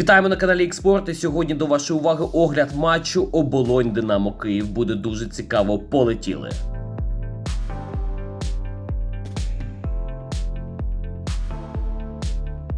Вітаємо на каналі Експорт. І сьогодні до вашої уваги огляд матчу Оболонь Динамо Київ. Буде дуже цікаво. Полетіли.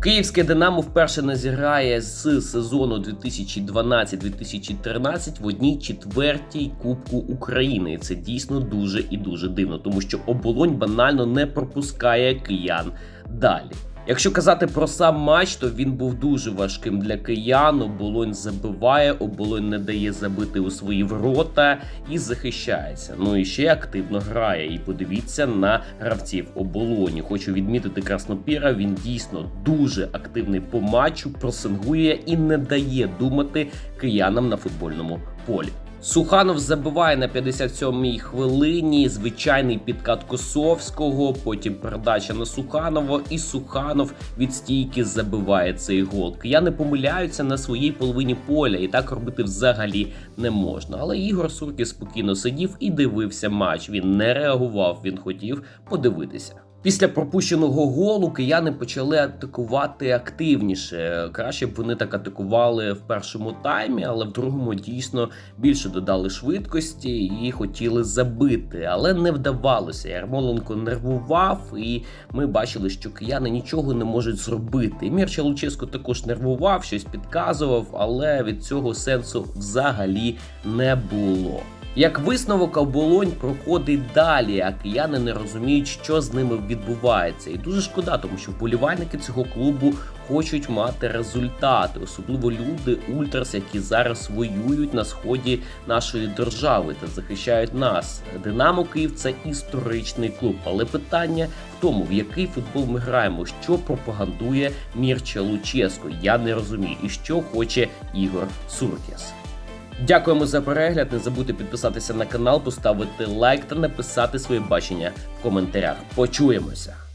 Київське Динамо вперше не зіграє з сезону 2012-2013 в одній четвертій Кубку України. І це дійсно дуже і дуже дивно, тому що оболонь банально не пропускає киян далі. Якщо казати про сам матч, то він був дуже важким для киян. Оболонь забиває, оболонь не дає забити у свої ворота і захищається. Ну і ще активно грає. І подивіться на гравців оболоні. Хочу відмітити Краснопіра. Він дійсно дуже активний по матчу, просингує і не дає думати киянам на футбольному полі. Суханов забиває на 57-й хвилині. Звичайний підкат Косовського. Потім передача на Суханова, і Суханов від стійки забиває цей гол. Кияни помиляються на своїй половині поля, і так робити взагалі не можна. Але Ігор Суркіс спокійно сидів і дивився матч. Він не реагував, він хотів подивитися. Після пропущеного голу кияни почали атакувати активніше. Краще б вони так атакували в першому таймі, але в другому дійсно більше додали швидкості і хотіли забити, але не вдавалося. Ярмоленко нервував, і ми бачили, що кияни нічого не можуть зробити. Мірча Луческо також нервував, щось підказував, але від цього сенсу взагалі не було. Як висновок оболонь проходить далі, а кияни не розуміють, що з ними відбувається. І дуже шкода, тому що вболівальники цього клубу хочуть мати результати, особливо люди Ультрас, які зараз воюють на сході нашої держави та захищають нас. Динамо Київ це історичний клуб, але питання в тому, в який футбол ми граємо, що пропагандує Мірча Луческо. Я не розумію, і що хоче Ігор Суркіс. Дякуємо за перегляд. Не забудьте підписатися на канал, поставити лайк та написати своє бачення в коментарях. Почуємося.